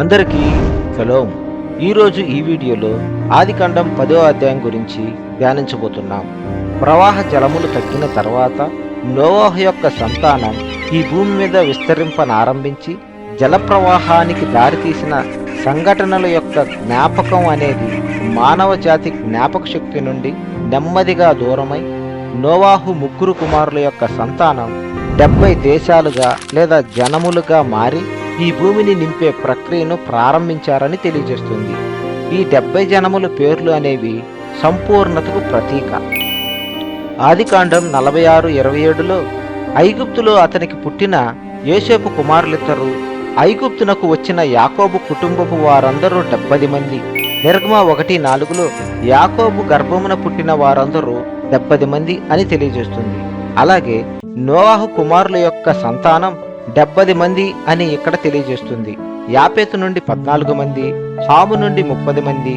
అందరికీ సెలవు ఈరోజు ఈ వీడియోలో ఆదికాండం పదో అధ్యాయం గురించి ధ్యానించబోతున్నాం. ప్రవాహ జలములు తగ్గిన తర్వాత నోవాహ యొక్క సంతానం ఈ భూమి మీద విస్తరింపనారంభించి జల ప్రవాహానికి దారితీసిన సంఘటనల యొక్క జ్ఞాపకం అనేది మానవ జాతి జ్ఞాపక శక్తి నుండి నెమ్మదిగా దూరమై నోవాహు ముగ్గురు కుమారుల యొక్క సంతానం డెబ్బై దేశాలుగా లేదా జనములుగా మారి ఈ భూమిని నింపే ప్రక్రియను ప్రారంభించారని తెలియజేస్తుంది. ఈ డెబ్బై జనముల పేర్లు అనేవి సంపూర్ణతకు ప్రతీక. ఆదికాండం నలభై ఆరు ఇరవై ఏడులో ఐగుప్తులో అతనికి పుట్టిన యేసేపు కుమారులిద్దరు ఐగుప్తునకు వచ్చిన యాకోబు కుటుంబపు వారందరూ డెబ్బది మంది. నిర్గమ ఒకటి నాలుగులో యాకోబు గర్భమున పుట్టిన వారందరూ డెబ్బది మంది అని తెలియజేస్తుంది. అలాగే నోవాహు కుమారుల యొక్క సంతానం డెబ్బది మంది అని ఇక్కడ తెలియజేస్తుంది. యాపేతు నుండి పద్నాలుగు మంది హాము నుండి ముప్పది మంది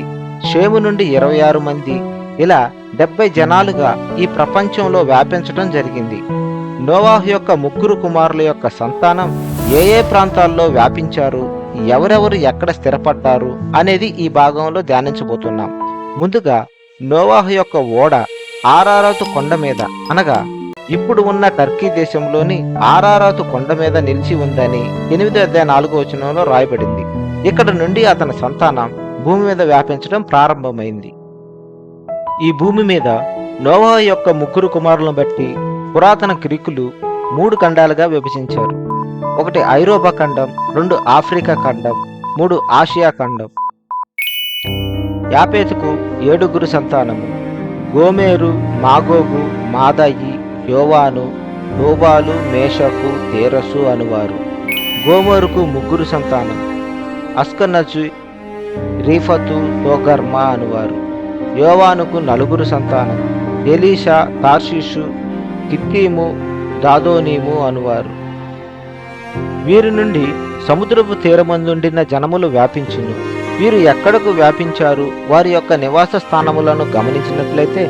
షేము నుండి ఇరవై ఆరు మంది. ఇలా డెబ్బై జనాలుగా ఈ ప్రపంచంలో వ్యాపించటం జరిగింది. నోవాహ్ యొక్క ముగ్గురు కుమారుల యొక్క సంతానం ఏ ఏ ప్రాంతాల్లో వ్యాపించారు ఎవరెవరు ఎక్కడ స్థిరపడ్డారు అనేది ఈ భాగంలో ధ్యానించబోతున్నాం. ముందుగా నోవాహ్ యొక్క ఓడ ఆరారాతు కొండ మీద అనగా ఇప్పుడు ఉన్న టర్కీ దేశంలోని ఆరారాతు కొండ మీద నిలిచి ఉందని ఎనిమిది అధ్యాయ నాలుగో వచనంలో రాయబడింది. ఇక్కడ నుండి అతని సంతానం భూమి మీద వ్యాపించడం ప్రారంభమైంది. ఈ భూమి మీద నోవా యొక్క ముగ్గురు కుమారులను బట్టి పురాతన గ్రీకులు మూడు ఖండాలుగా విభజించారు. ఒకటి ఐరోపా ఖండం రెండు ఆఫ్రికా ఖండం మూడు ఆసియా ఖండం. యాపేతుకు ఏడుగురు సంతానము. గోమేరు మాగోగు మాదాయి యోవాను నోబాలు మేషకు తేరసు అనువారు. గోమేరుకు ముగ్గురు సంతానం. అస్కనజు రీఫతు తోగర్మ అనువారు. యోవానుకు నలుగురు సంతానం. ఎలీషా తార్షిషు కిత్తీము దాదోనీము అనువారు. వీరి నుండి సముద్రపు తీరమందుండిన జనములు వ్యాపించును. వీరు ఎక్కడకు వ్యాపించారు? వారి యొక్క నివాస స్థానములను గమనించినట్లయితే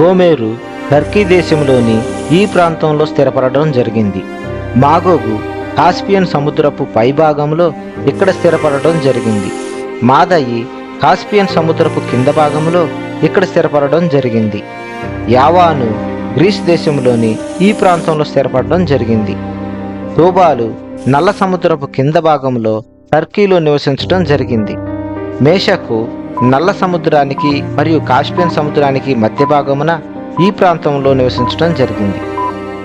గోమేరు టర్కీ దేశంలోని ఈ ప్రాంతంలో స్థిరపడడం జరిగింది. మాగోగు కాస్పియన్ సముద్రపు పైభాగంలో ఇక్కడ స్థిరపడడం జరిగింది. మాదయి కాస్పియన్ సముద్రపు కింద భాగంలో ఇక్కడ స్థిరపడడం జరిగింది. యావాను గ్రీస్ దేశంలోని ఈ ప్రాంతంలో స్థిరపడడం జరిగింది. తోబాలు నల్ల సముద్రపు కింద భాగంలో టర్కీలో నివసించడం జరిగింది. మేషకు నల్ల సముద్రానికి మరియు కాస్పియన్ సముద్రానికి మధ్య భాగమున ఈ ప్రాంతంలో నివసించడం జరిగింది.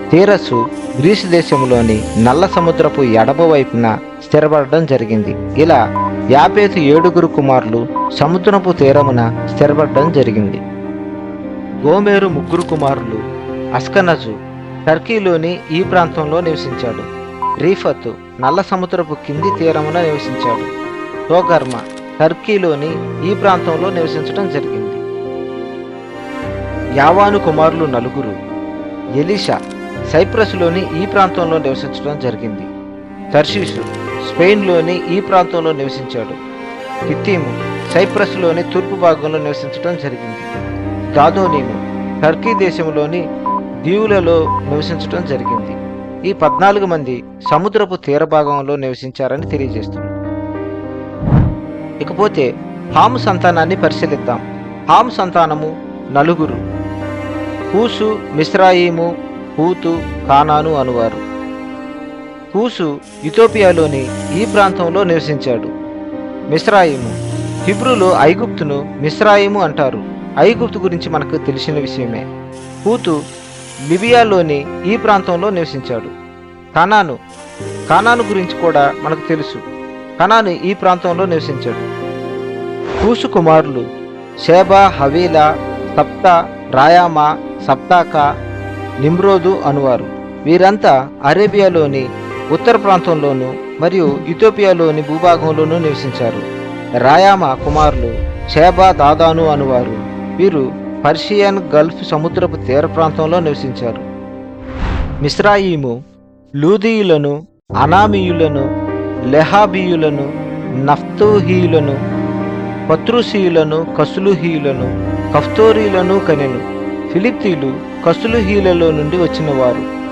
తీరసు గ్రీసు దేశంలోని నల్ల సముద్రపు ఎడమ వైపున స్థిరపడడం జరిగింది. ఇలా యాపేతు ఏడుగురు కుమారులు సముద్రపు తీరమున స్థిరపడడం జరిగింది. గోమేరు ముగ్గురు కుమారులు అస్కనజు టర్కీలోని ఈ ప్రాంతంలో నివసించాడు. రీఫత్ నల్ల సముద్రపు కింది తీరమున నివసించాడు. టోగర్మ టర్కీలోని ఈ ప్రాంతంలో నివసించడం జరిగింది. యావాను కుమారులు నలుగురు ఎలిషా సైప్రస్లోని ఈ ప్రాంతంలో నివసించడం జరిగింది. తర్షీషు స్పెయిన్లోని ఈ ప్రాంతంలో నివసించాడు. కిత్తీము సైప్రస్లోని తూర్పు భాగంలో నివసించడం జరిగింది. దాదోనీము టర్కీ దేశంలోని దీవులలో నివసించడం జరిగింది. ఈ పద్నాలుగు మంది సముద్రపు తీర భాగంలో నివసించారని తెలియజేస్తుంది. ఇకపోతే హాము సంతానాన్ని పరిశీలిద్దాం. హాము సంతానము నలుగురు కూసు మిస్రాయిము హూతు కానాను అనువారు. కూసు ఇథోపియాలోని ఈ ప్రాంతంలో నివసించాడు. మిస్రాయిము హిబ్రూలో ఐగుప్తును మిస్రాయిము అంటారు. ఐగుప్తు గురించి మనకు తెలిసిన విషయమే. హూతు లిబియాలోని ఈ ప్రాంతంలో నివసించాడు. కనాను కనాను గురించి కూడా మనకు తెలుసు. కనాను ఈ ప్రాంతంలో నివసించాడు. కూసు కుమారులు షేబా హవీలా తప్తా రాయామా సప్తాక నిమ్రోదు అనువారు. వీరంతా అరేబియాలోని ఉత్తర ప్రాంతంలోను మరియు ఇథోపియాలోని భూభాగంలోనూ నివసించారు. రాయామా కుమారులు షేబా దాదాను అనువారు. వీరు పర్షియన్ గల్ఫ్ సముద్రపు తీర ప్రాంతంలో నివసించారు. మిస్రాయిము లూదీయులను అనామీయులను లెహాబీయులను నఫ్తూహీయులను పత్రుసీయులను కసులుహీయులను కఫ్తోరీలను కనెను. ఫిలిప్తీలు కసులుహీలలో నుండి వచ్చినవారు.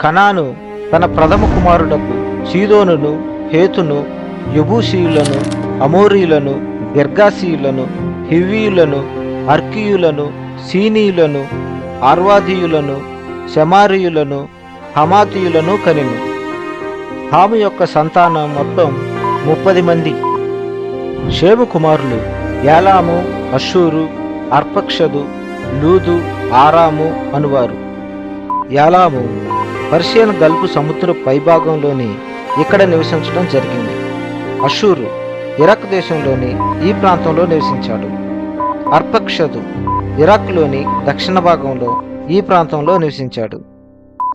కనాను తన ప్రథమ కుమారుడకు సీదోనును హేతును యబూషీయులను అమోరీయులను గిర్గాసీయులను హివీయులను అర్కీయులను సీనీయులను ఆర్వాదీయులను శమారీయులను హమాతీయులను కనిను. హాము యొక్క సంతానం మొత్తం ముప్పది మంది. షేము కుమారులు Elam Asshur Arphaxad Lud Aram అనువారు. Elam Persian Gulf సముద్ర పైభాగంలోని ఇక్కడ నివసించడం జరిగింది. అషూరు ఇరాక్ దేశంలోని ఈ ప్రాంతంలో నివసించాడు. అర్పక్షదు ఇరాక్లోని దక్షిణ భాగంలో ఈ ప్రాంతంలో నివసించాడు.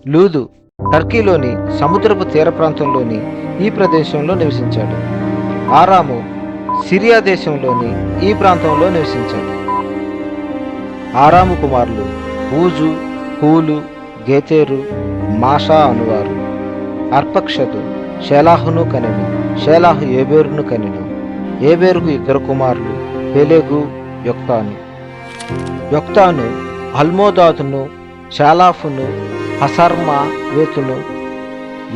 లూదు టర్కీలోని సముద్రపు తీర ప్రాంతంలోని ఈ ప్రదేశంలో నివసించాడు. ఆరాము సిరియా దేశంలోని ఈ ప్రాంతంలో నివసించాడు. ఆరాము కుమారులు ఊజు హూలు గేతేరు మాషా అనువారు. అర్పక్షతు షేలాహును కనెను షేలాహు ఏబేరును కనెను. ఏబేరుకు ఇద్దరు కుమారులు పెలేగు యొక్తాను. యొక్తాను అల్మోదాతును షాలాఫును హసర్మ వేతును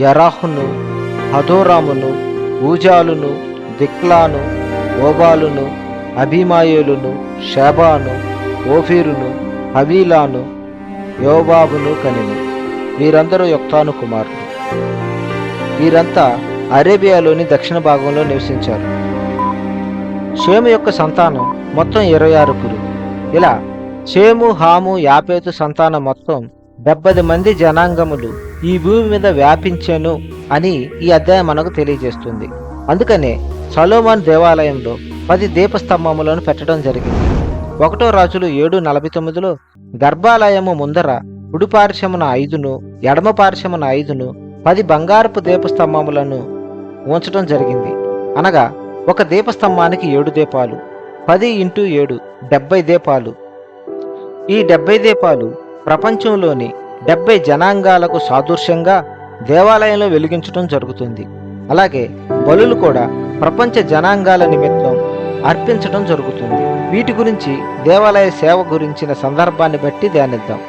యరాహును హదోరామును ఊజాలును దిక్లాను ఓబాలును అభిమాయేలును షాబాను ఓఫీరును హవీలాను యోబాబును కనిను. వీరందరూ యొక్తాను కుమారులు వీరంతా అరేబియాలోని దక్షిణ భాగంలో నివసించారు. షేము యొక్క సంతానం మొత్తం ఇరవై ఆరుగురు ఇలా షేము హాము యాపేతు సంతానం మొత్తం డెబ్బది మంది జనాంగములు ఈ భూమి మీద వ్యాపించాను అని ఈ అధ్యాయం మనకు తెలియజేస్తుంది. అందుకనే సలోమాన్ దేవాలయంలో పది దీపస్తంభములను పెట్టడం జరిగింది. ఒకటో రాజులు ఏడు నలభై తొమ్మిదిలో గర్భాలయము ముందర కుడి పార్శ్వమున ఐదును ఎడమ పార్శ్వమున ఐదును పది బంగారపు దీపస్తంభములను ఉంచడం జరిగింది. అనగా ఒక దీపస్తంభానికి ఏడు దీపాలు పది ఇంటూ ఏడు డెబ్బై దీపాలు. ఈ డెబ్బై దీపాలు ప్రపంచంలోని డెబ్బై జనాంగాలకు సాదృశ్యంగా దేవాలయంలో వెలిగించడం జరుగుతుంది. అలాగే బలులు కూడా ప్రపంచ జనాంగాల నిమిత్తం అర్పించడం జరుగుతుంది. వీటి గురించి దేవాలయ సేవ గురించిన సందర్భాన్ని బట్టి ధ్యానిద్దాం.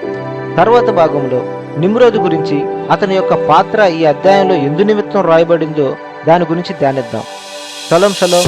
తర్వాత భాగంలో నిమ్రోజు గురించి అతని యొక్క పాత్ర ఈ అధ్యాయంలో ఎందు నిమిత్తం రాయబడిందో దాని గురించి ధ్యానిద్దాం. సలం సలం